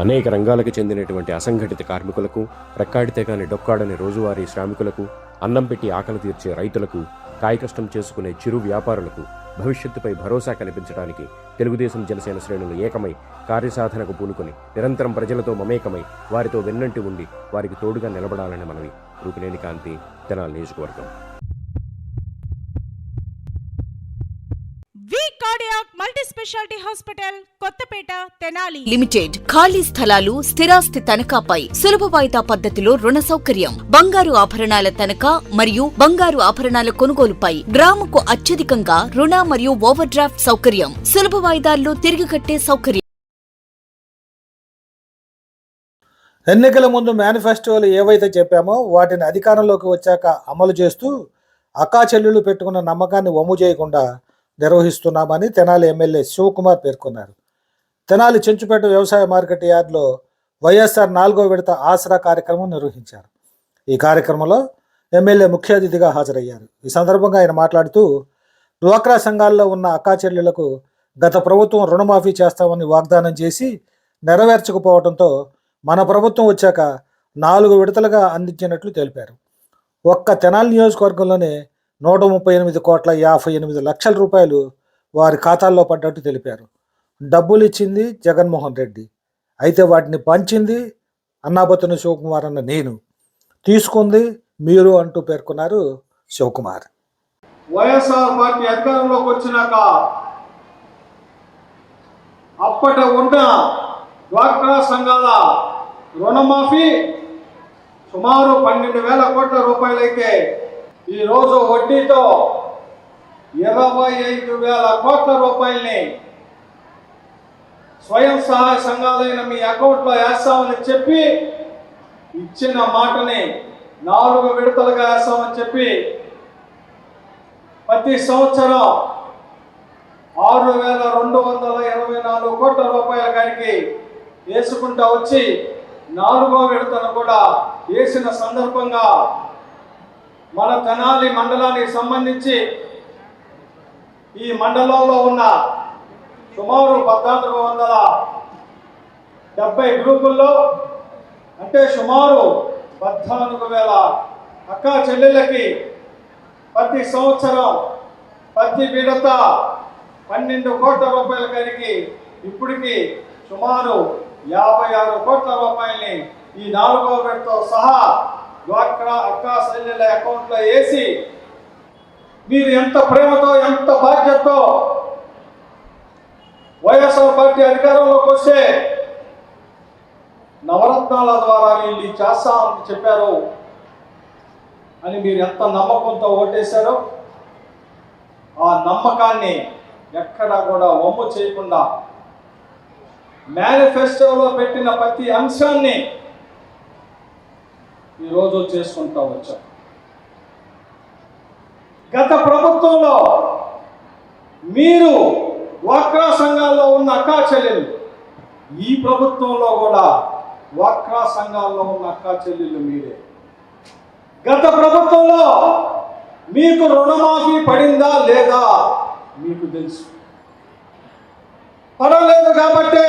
అనేక రంగాలకు చెందినటువంటి అసంఘటిత కార్మికులకు రెక్కాడితే కాని డొక్కాడని రోజువారీ శ్రామికులకు అన్నం పెట్టి ఆకలి తీర్చే రైతులకు కాయకష్టం చేసుకునే చిరు వ్యాపారులకు భవిష్యత్తుపై భరోసా కల్పించడానికి తెలుగుదేశం జనసేన శ్రేణులు ఏకమై కార్యసాధనకు పూనుకొని నిరంతరం ప్రజలతో మమేకమై వారితో వెన్నంటి ఉండి వారికి తోడుగా నిలబడాలని మనవి. రూపినేని కాంతి తెనాలి నియోజకవర్గం. Cardiac multi speciality hospital Kothapeta Tenali limited ఖాళీ స్థలాలు స్థిరాస్తి తనఖాపై సులభ వాయిదా పద్ధతిలో రుణ సౌకర్యం. బంగారు ఆభరణాల తనఖా మరియు బంగారు ఆభరణాల కొనుగోలుపై గ్రాముకు అత్యధికంగా రుణ మరియు ఓవర్ డ్రాఫ్ట్ సౌకర్యం. సులభ వాయిదాల్లో తిరిగి కట్టే సౌకర్యం. ఎన్నికల ముందు మేనిఫెస్టోలు ఏవైతే చెప్పామో వాటిని అధికారంలోకి వచ్చాక అమలు చేస్తూ అక్కా చెల్లెళ్ళు పెట్టుకున్న నమ్మకాన్ని వమ్ము చేయకుండా నిర్వహిస్తున్నామని తెనాలి ఎమ్మెల్యే శివకుమార్ పేర్కొన్నారు. తెనాలి చెంచుపేట వ్యవసాయ మార్కెట్ యార్డ్లో వైఎస్ఆర్ నాలుగో విడత ఆసరా కార్యక్రమం నిర్వహించారు. ఈ కార్యక్రమంలో ఎమ్మెల్యే ముఖ్య అతిథిగా హాజరయ్యారు. ఈ సందర్భంగా ఆయన మాట్లాడుతూ డ్వాక్రా సంఘాల్లో ఉన్న అక్కాచెల్లెళ్ళకు గత ప్రభుత్వం రుణమాఫీ చేస్తామని వాగ్దానం చేసి నెరవేర్చకపోవడంతో మన ప్రభుత్వం వచ్చాక నాలుగు విడతలుగా అందించినట్లు తెలిపారు. ఒక్క తెనాలి నియోజకవర్గంలోనే నూట ముప్పై ఎనిమిది కోట్ల యాభై ఎనిమిది లక్షల రూపాయలు వారి ఖాతాల్లో పడ్డట్టు తెలిపారు. డబ్బులు ఇచ్చింది జగన్మోహన్ రెడ్డి. అయితే వాటిని పంచింది అన్నాబతుని శివకుమార్ అన్న నేను. తీసుకుంది మీరు అంటూ పేర్కొన్నారు శివకుమార్. వైఎస్ఆర్ పార్టీ అధికారంలోకి వచ్చినాక అప్పట ఉన్న డ్వాక్రా సంఘాల రుణమాఫీ సుమారు పన్నెండు వేల కోట్ల రూపాయలైతే ఈరోజు వడ్డీతో ఇరవై ఐదు వేల కోట్ల రూపాయల్ని స్వయం సహాయ సంఘాలైన మీ అకౌంట్లో వేస్తామని చెప్పి ఇచ్చిన మాటని నాలుగు విడతలుగా వేస్తామని చెప్పి ప్రతి సంవత్సరం ఆరు వేల రెండు వందల ఇరవై నాలుగు కోట్ల రూపాయల గారికి వేసుకుంటా వచ్చి నాలుగో విడతను కూడా వేసిన సందర్భంగా మన తెనాలి మండలానికి సంబంధించి ఈ మండలంలో ఉన్న సుమారు పద్నాలుగు వందల డెబ్బై గ్రూపుల్లో అంటే సుమారు పద్నాలుగు వేల అక్కా చెల్లెళ్ళకి ప్రతి సంవత్సరం ప్రతి విడత పన్నెండు కోట్ల రూపాయల కాడికి ఇప్పటికి సుమారు యాభై ఆరు కోట్ల రూపాయల్ని ఈ నాలుగో విడతతో సహా డ్వాక్రా అక్కా చెల్లెళ్ళ అకౌంట్లో వేసి మీరు ఎంత ప్రేమతో ఎంత బాధ్యతతో వైఎస్ఆర్ పార్టీ అధికారంలోకి వస్తే నవరత్నాల ద్వారా వీళ్ళు చేస్తామని చెప్పారు అని మీరు ఎంత నమ్మకంతో ఓటేశారో ఆ నమ్మకాన్ని ఎక్కడా కూడా వమ్ము చేయకుండా మేనిఫెస్టోలో పెట్టిన ప్రతి అంశాన్ని ఈరోజు చేసుకుంటా వచ్చాం. గత ప్రభుత్వంలో మీరు డ్వాక్రా సంఘాల్లో ఉన్న అక్కా చెల్లెలు ఈ ప్రభుత్వంలో కూడా డ్వాక్రా సంఘాల్లో ఉన్న అక్కా చెల్లెలు మీరే. గత ప్రభుత్వంలో మీకు రుణమాఫీ పడిందా లేదా మీకు తెలుసు. పడలేదు కాబట్టి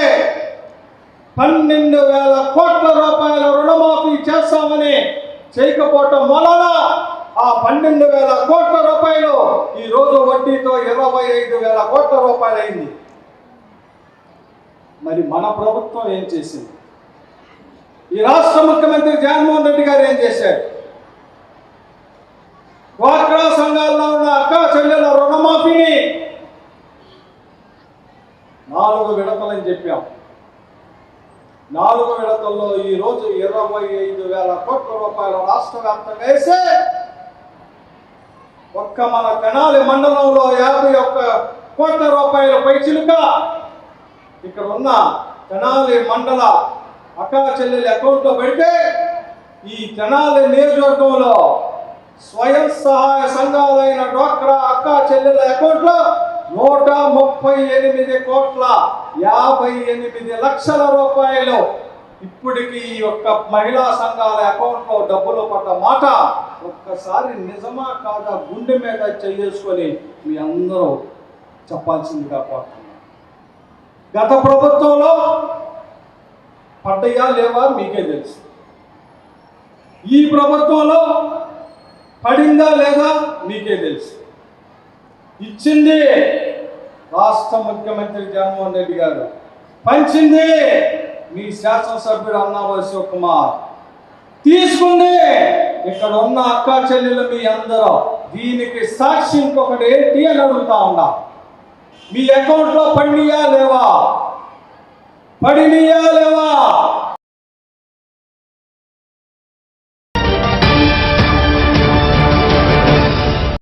పన్నెండు వేల కోట్ల రూపాయల రుణమాఫీ చేస్తామని చేయకపోవటం వలన ఆ పన్నెండు వేల కోట్ల రూపాయలు ఈరోజు వడ్డీతో ఇరవై ఐదు వేల కోట్ల రూపాయలు అయింది. మరి మన ప్రభుత్వం ఏం చేసింది? ఈ రాష్ట్ర ముఖ్యమంత్రి జగన్మోహన్ రెడ్డి గారు ఏం చేశారు? డ్వాక్రా సంఘాల్లో ఉన్న అక్క చెల్లెల రుణమాఫీని నాలుగు విడతలని చెప్పాం. నాలుగు విడతల్లో ఈ రోజు ఇరవై ఐదు వేల కోట్ల రూపాయల రాష్ట్ర వ్యాప్తంగా వేసే ఒక్క మన తెనాలి మండలంలో యాభై ఒక్క కోట్ల రూపాయల పైచిలుక ఇక్కడ ఉన్న తెనాలి మండల అక్కా చెల్లెలి అకౌంట్లో పెడితే ఈ తెనాలి నియోజకవర్గంలో స్వయం సహాయ సంఘాలైన డ్వాక్రా అక్కా చెల్లెల అకౌంట్లో నూట ముప్పై ఎనిమిది కోట్ల యాభై ఎనిమిది లక్షల రూపాయలు ఇప్పటికి ఈ యొక్క మహిళా సంఘాల అకౌంట్లో డబ్బులు పడ్డ మాట ఒక్కసారి నిజమా కాదా గుండె మీద చేసుకొని మీ అందరూ చెప్పాల్సిందిగా కోరుతున్నాను. గత ప్రభుత్వంలో పడ్డయా లేవా మీకే తెలుసు. ఈ ప్రభుత్వంలో పడిందా లేదా మీకే తెలుసు. ఇచ్చింది రాష్ట్ర ముఖ్యమంత్రి జగన్మోహన్ రెడ్డి గారు. పంచింది మీ శాసనసభ్యుడు అన్నావా శివకుమార్ తీసుకుంది ఇక్కడ ఉన్న అక్క చెల్లెలు మీ అందరూ. దీనికి సాక్షి ఇంకొకటి ఏంటి అని అడుగుతా ఉన్నా. మీ అకౌంట్లో పడినయా లేవా? పడినయా లేవా?